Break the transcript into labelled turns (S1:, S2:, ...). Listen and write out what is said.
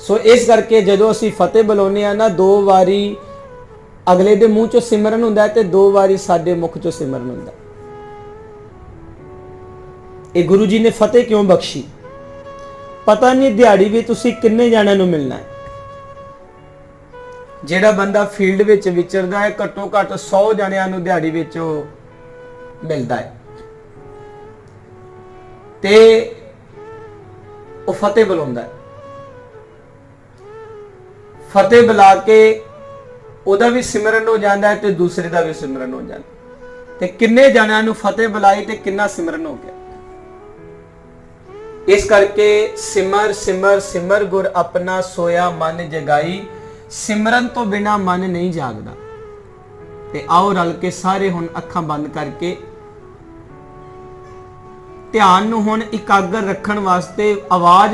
S1: ਸੋ ਇਸ ਕਰਕੇ ਜਦੋਂ ਅਸੀਂ ਫਤਿਹ ਬੁਲਾਉਂਦੇ ਆ ਨਾ, ਦੋ ਵਾਰੀ ਅਗਲੇ ਦੇ ਮੂੰਹ ਚੋਂ ਸਿਮਰਨ ਹੁੰਦਾ ਹੈ ਤੇ ਦੋ ਵਾਰੀ ਸਾਡੇ ਮੁਖ ਚੋਂ ਸਿਮਰਨ ਹੁੰਦਾ ਇਹ ਗੁਰੂ ਜੀ ਨੇ ਫਤਿਹ ਕਿਉਂ ਬਖਸ਼ੀ? ਪਤਾ ਨਹੀਂ ਦਿਹਾੜੀ ਵੀ ਤੁਸੀਂ ਕਿੰਨੇ ਜਣਿਆਂ ਨੂੰ ਮਿਲਣਾ ਹੈ। ਜਿਹੜਾ ਬੰਦਾ ਫੀਲਡ ਵਿੱਚ ਵਿਚਰਦਾ ਹੈ, ਘੱਟੋ ਘੱਟ 100 ਜਣਿਆਂ ਨੂੰ ਦਿਹਾੜੀ ਵਿੱਚ ਉਹ ਮਿਲਦਾ ਹੈ। ਤੇ ਉਹ ਫਤਿਹ ਬੁਲਾਉਂਦਾ ਹੈ। ਫਤਿਹ ਬੁਲਾ ਕੇ ਉਹਦਾ ਵੀ ਸਿਮਰਨ ਹੋ ਜਾਂਦਾ ਤੇ ਦੂਸਰੇ ਦਾ ਵੀ ਸਿਮਰਨ ਹੋ ਜਾਂਦਾ ਤੇ ਕਿੰਨੇ ਜਣਿਆਂ ਨੂੰ ਫਤਿਹ ਬੁਲਾਈ ਤੇ ਕਿੰਨਾ ਸਿਮਰਨ ਹੋ ਗਿਆ? ਇਸ ਕਰਕੇ ਸਿਮਰ ਸਿਮਰ ਸਿਮਰ ਗੁਰ ਆਪਣਾ ਸੋਇਆ ਮਨ ਜਗਾਈ। ਸਿਮਰਨ ਤੋਂ ਬਿਨਾ ਮਨ ਨਹੀਂ ਜਾਗਦਾ। ਤੇ ਆਓ ਰਲ ਕੇ ਸਾਰੇ ਹੁਣ ਅੱਖਾਂ ਬੰਦ ਕਰਕੇ ਧਿਆਨ ਨੂੰ ਹੁਣ ਇਕਾਗਰ ਰੱਖਣ ਵਾਸਤੇ ਆਵਾਜ਼